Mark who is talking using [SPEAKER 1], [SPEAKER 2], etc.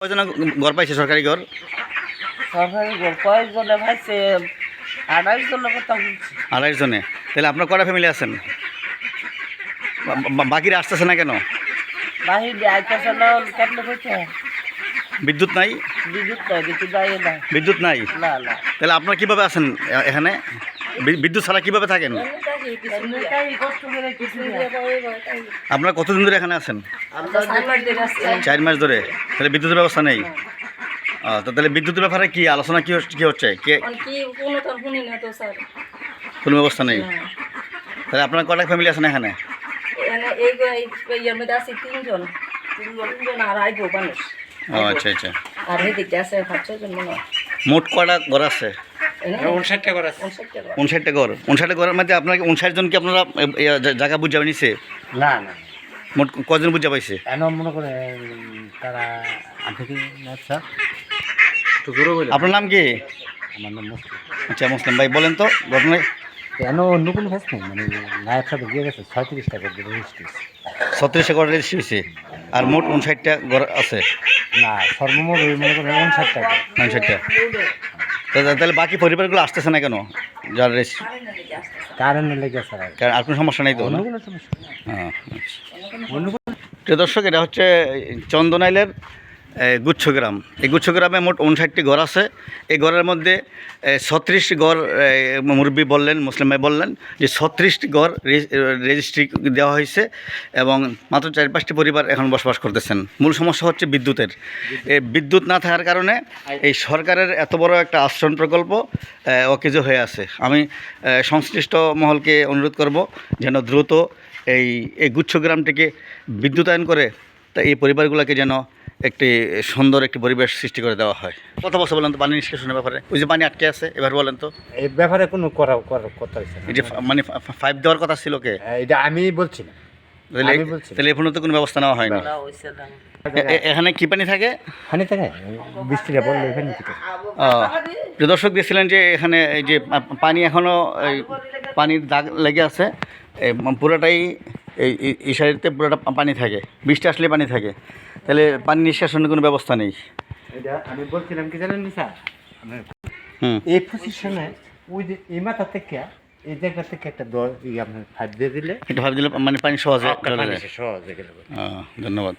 [SPEAKER 1] কয়জন ঘর পাইছে? সরকারি ঘর?
[SPEAKER 2] সরকারি ঘর কয়েকজনে ভাইছে আড়াই জনের কথা বলছি।
[SPEAKER 1] আড়াইশ জনে। তাহলে আপনার কটা ফ্যামিলি আছেন? বা- বাকিরা আসতেছে না কেন?
[SPEAKER 2] বাহিরে আইতেছে না কেমনে কইছে?
[SPEAKER 1] বিদ্যুৎ নাই?
[SPEAKER 2] বিদ্যুৎ নাই কিছু যায় না।
[SPEAKER 1] বিদ্যুৎ নাই?
[SPEAKER 2] না না।
[SPEAKER 1] তাহলে আপনারা কীভাবে আছেন এ- এখানে? বি- বিদ্যুৎ ছাড়া কীভাবে থাকেন? আপনারা কতদিন ধরে এখানে আছেন? চার মাস ধরে। তাহলে বিদ্যুতের ব্যবস্থা নেই? তো তাহলে বিদ্যুতের ব্যাপারে কি আলোচনা কি হচ্ছে- কি হচ্ছে? কে
[SPEAKER 3] কোনো
[SPEAKER 1] ব্যবস্থা নেই? তাহলে আপনার কটা ফ্যামিলি আছেন এখানে? আচ্ছা আচ্ছা। মোট কটা ঘর আছে?
[SPEAKER 3] উনষাটটা করে উনষাটটা
[SPEAKER 1] ঘর। উনষাটটা ঘরের মধ্যে আপনার উনষাট জনকে আপনারা জায়গা বুঝা নিছে
[SPEAKER 4] না না।
[SPEAKER 1] মোট কজন বুঝা পাইছে?
[SPEAKER 4] মনে করে তারা আচ্ছা।
[SPEAKER 1] আপনার নাম কি?
[SPEAKER 4] আমার নাম
[SPEAKER 1] আচ্ছা মুসলিম ভাই বলেন তো ঘটনায়।
[SPEAKER 4] কেন অন্য কোনো কাজ নেই মানে নায়ক সাথে গিয়ে গেছে রেজিস্ট্রি
[SPEAKER 1] ছত্রিশটা ঘর রেজিস্ট্রি হয়েছে? আর মোট উনষাটটা ঘর আছে?
[SPEAKER 4] না সর্বমোট ওই মনে করেন
[SPEAKER 1] উনষাটটা। তাহলে বাকি পরিবারগুলো আসতেছে না কেন? যার
[SPEAKER 4] রেস লেগে
[SPEAKER 1] কারণ আর কোনো সমস্যা নেই তো না?
[SPEAKER 4] সমস্যা
[SPEAKER 1] হ্যাঁ, আচ্ছা। দর্শক এটা হচ্ছে চন্দনাইলের গুচ্ছ গ্রাম এই গুচ্ছগ্রামে মোট উনষাটটি ঘর আছে। এই ঘরের মধ্যে ছত্রিশটি ঘর মুরব্বী বললেন, মুসলিম ভাই বললেন যে ছত্রিশটি ঘর রেজিস্ট্রি দেওয়া হয়েছে এবং মাত্র চার পাঁচটি পরিবার এখন বসবাস করতেছেন। মূল সমস্যা হচ্ছে বিদ্যুতের। এই বিদ্যুৎ না থাকার কারণে এই সরকারের এত বড় একটা আশ্রয়ণ প্রকল্প অকেজো হয়ে আছে। আমি সংশ্লিষ্ট মহলকে অনুরোধ করব যেন দ্রুত এই এই গুচ্ছগ্রামটিকে বিদ্যুতায়ন করে তা এই পরিবারগুলোকে যেন একটি সুন্দর একটি পরিবেশ সৃষ্টি করে দেওয়া হয়। কত বছর বলেন তো পানি নিষ্কাশনের ব্যাপারে? ওই যে পানি আটকে আছে এবার বলেন তো।
[SPEAKER 4] এই ব্যাপারে কোনো করা করার কথা
[SPEAKER 1] এই যে মানে ফাইভ দেওয়ার কথা ছিল কে?
[SPEAKER 4] এটা আমি বলছি না।
[SPEAKER 1] তাহলে এখনও তো কোনো ব্যবস্থা নেওয়া হয়নি।
[SPEAKER 2] না, হইছে না।
[SPEAKER 1] এ- এ- এখানে কি পানি থাকে?
[SPEAKER 4] হানি থাকে? বৃষ্টিটা বলল এখানে কি থাকে?
[SPEAKER 1] দর্শক দেখছিলেন যে এখানে এই যে পানি এখনও এই পানির দাগ লেগে আছে। পুরোটাই এই এই- সাইডেতে পুরোটা পানি থাকে। বৃষ্টি আসলে পানি থাকে। তাহলে পানি নিষ্কাশনের কোনো ব্যবস্থা নেই।
[SPEAKER 4] এটা আমি বলছিলাম কি জানেন স্যার
[SPEAKER 1] হুম।
[SPEAKER 4] এই পজিশনে ওই যে এই মাথা থেকে এই জায়গা থেকে একটা দর আপনার ফাইভ দিয়ে দিলে
[SPEAKER 1] একটু ভাব দিলে মানে পানি সহজে
[SPEAKER 4] সহজে
[SPEAKER 1] ধন্যবাদ।